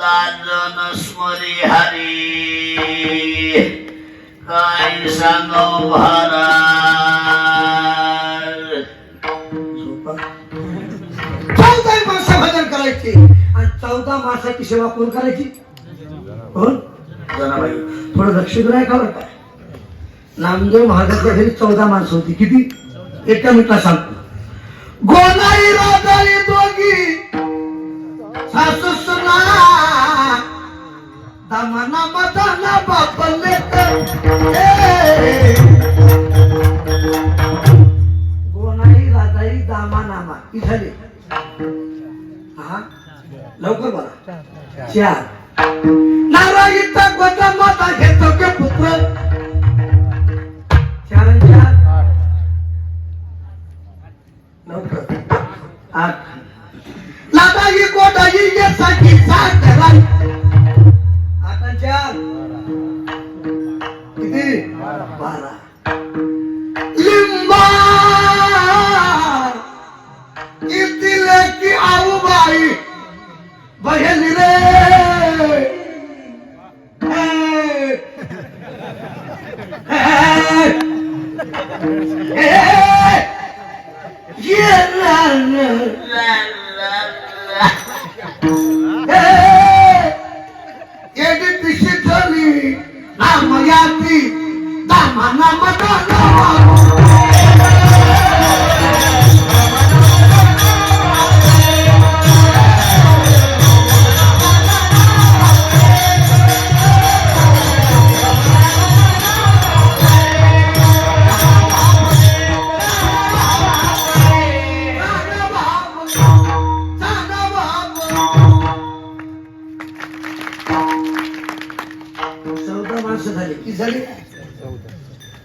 दाजन स्मरी हरी। काय सांगो महाराज? चौदा माणसं भजन करायची. आणि चौदा माणसाची सेवा कोण करायची? कोण? जनाबाई. थोडं लक्ष नाही का बरं? नामदेव महाराजांच्या घरी चौदा माणसं होती. किती? एका मिनिटला सांगतो. गोनाई राजाई दोघी सासू सुना दामाना मदाना बापले गोनाई राजाई दामा नामा ही हा लवकर चार। नारायणचा माता घेतो के पुत्र? चार चार? लवकर। आठ। लादाई गोदाई येसाची आऊ बाई बहेल रे हे. हे. हे. ये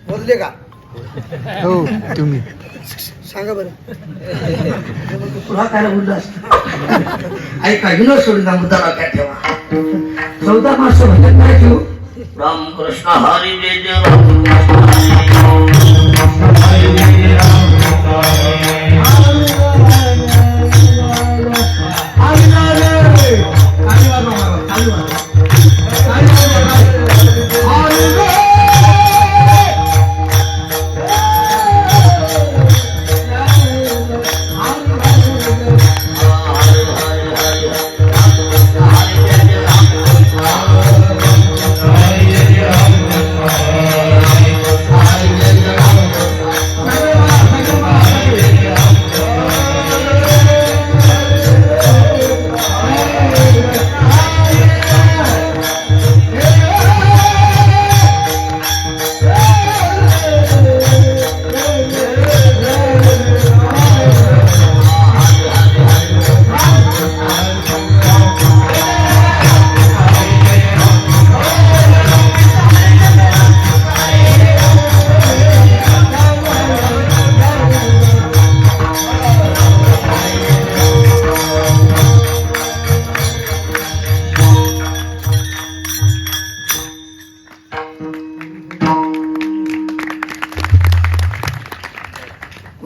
मोजले का? हो तुम्ही. सांगा बरं. तुला काय बोललं असतं? ऐका विनोद सोडून ना मुद्दा लक्षात ठेवा चौदा माणसं भजन काय ठेवू? रामकृष्ण हरी जय जय रामकृष्ण हरी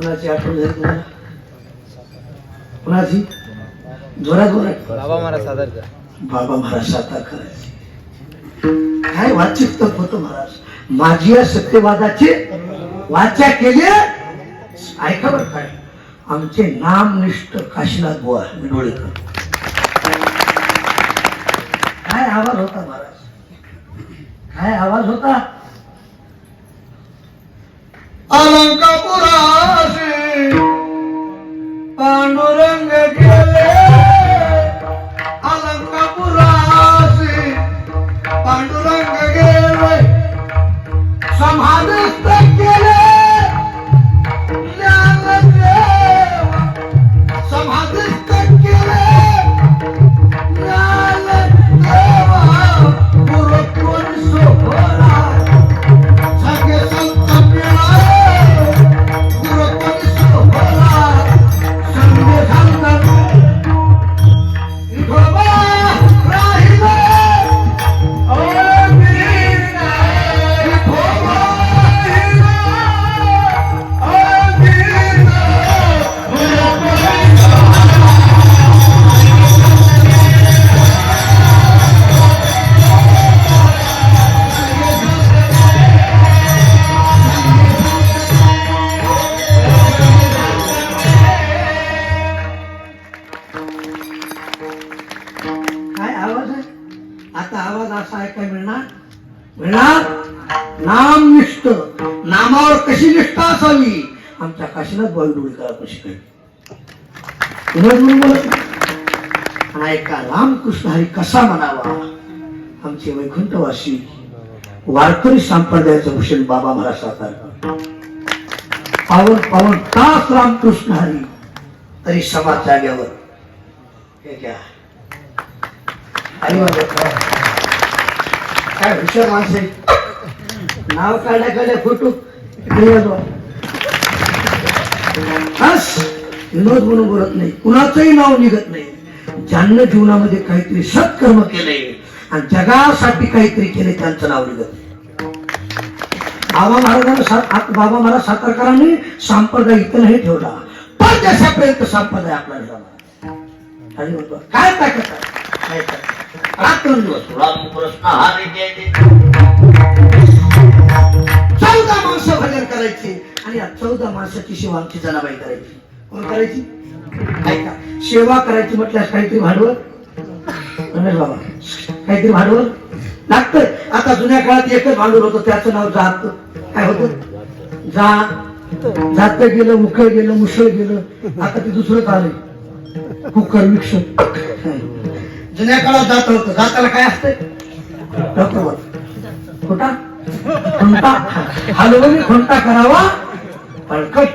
कुणाची आठवण झाली तुम्हाला कुणाची? जोरात जोरात बाबा मला सादर कर बाबा महाराज करायचे काय वाचित होतं महाराज? माझी या सत्यवादाची वाचा केली. ऐका बरं काय. आमचे नामनिष्ठ काशीनाथ बुवा मिडोळीकर काय आवाज होता महाराज? काय आवाज होता? अलंकापुराशी पांडुरंग गेले आमच्या काशीनाथ बाळडुळीकर कशी काय विनोद म्हणून ऐका रामकृष्ण हरी कसा म्हणावा? आमचे वैकुंठवासी वारकरी संप्रदायाचं भूषण बाबा महाराज साकार पावन पावन तास रामकृष्ण हरी तरी समाज जाग्यावर. हे घ्या. काय हुशार माणसे नाव काढल्या काढल्या फोटो. बस विनोद म्हणून बोलत नाही. कुणाचंही नाव निघत नाही. ज्यांना जीवनामध्ये काहीतरी सत्कर्म केले आणि जगासाठी काहीतरी केले त्यांचं नाव निघत नाही. बाबा महाराजांना बाबा महाराज सातारकरांनी संप्रदाय इथं नाही ठेवला. परदेशापर्यंत संप्रदाय आपला ठेवला काय काय ताकद? चौदा माणसं भजन करायची. आणि या चौदा माणसाची सेवा आमची जनाबाई करायची. कोण करायची? ऐका सेवा करायची म्हटल्यास काहीतरी भांडवल? रमेश बाबा काहीतरी भांडवल? लागतंय. आता जुन्या काळात एकच भांडवल होतं त्याचं नाव जात. काय होतं? जा जात गेलं मुखळ गेलं मुसळ गेलं. आता ते दुसरंच आलंय. Cooker mixer. जुन्या काळात जात होतं. जाताला काय असतंय? डॉक्टर बोल खोटा? खुंटा? हलवून खुंटा करावा. पळकट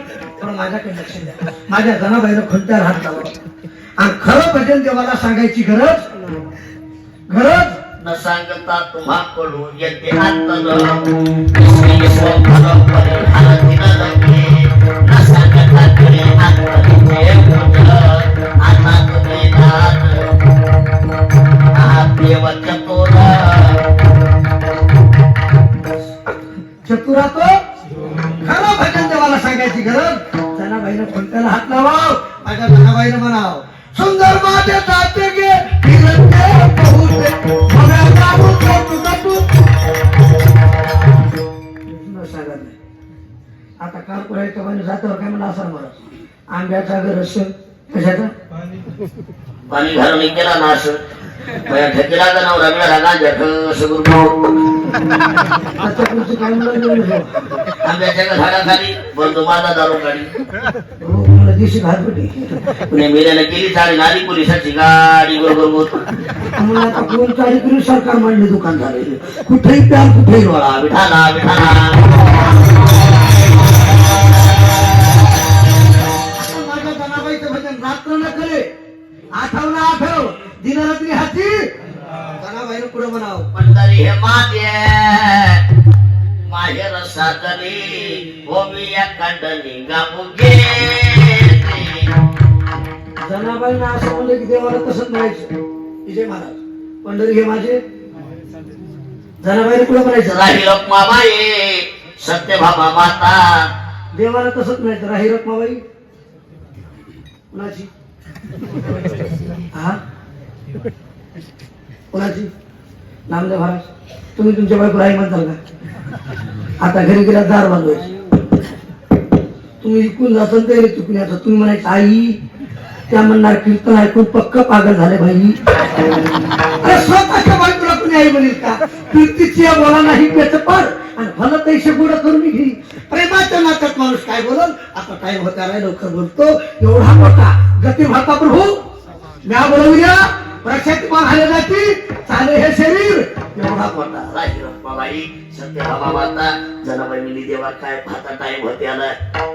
पण माझ्याकडे लक्ष द्या. माझ्या जनाबाईनं खुंट्यावर हात लावा. आणि खरं भजन देवाला सांगायची गरज? गरज? न सांगता तुम्हाकडून येते हात न सांगता तरी हात आंब्याचा रस कशाचा? पाणी घालून केला माझ्या ठेकेला आंब्याच्या झाडाखाली बंधू माझा दारू हो, मला दिवशी घात होती पुणे मेल्यानं केली चाळी नाली पोलिसाची गाडी बरोबर चाळी सरकार मांडले दुकान झाले कुठेही प्यार कुठेही रोळा. विठाला विठाला आठव ना आठव दिनरात्री हाती. जनाबाईनं पुढे म्हणाव. पंढरी हे माझे माहेर साधनी हो मी या गाबू घेते जनाबाईनं असं म्हणलं की देवाला तसंच म्हणायचं. विजय महाराज पंढरी हे माझे. जनाबाईने पुढे म्हणायचं? राही रखमाबाई सत्यभामा माता. देवाला तसंच म्हणायचं. राही रखमाबाई कुणाची? हा? कुणाची नामदेव महाराज तुम्ही तुमच्या बायको आई म्हणताल का? आता घरी गेला दार बांधवायची. तुम्ही इकून जाताल ते चुकून आता तुम्ही म्हणायचं आई त्या म्हणणार कीर्तन ऐकून पक्क पागल झाले भाई. अरे स्वतःच्या बायकोला कुणी आई म्हणेल का? कीर्तीची बोला नाही त्याचं पण आणि भलं तैसे गोड करून घेईल प्रेमाच्या नात्यात माणूस काय बोलल? आता टाइम होता रे लवकर बोलतो. एवढा मोठा गती भाता प्रभू. म्या बोलवूया प्रक्षात मान जाती. चाले हे शरीर. एवढा मोठा. राही रखमाबाई बाबा माता जनाबाई मिली देवा काय भाता टाइम होते आला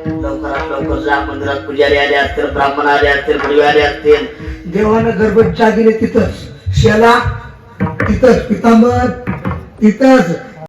लवकरात लवकर जा मंदिरात पुजारी आले असतील ब्राह्मण आले असतील मुली आले असतील. देवानं गर्भट जागिले तिथंच शेला तिथंच पितांबर तिथंच.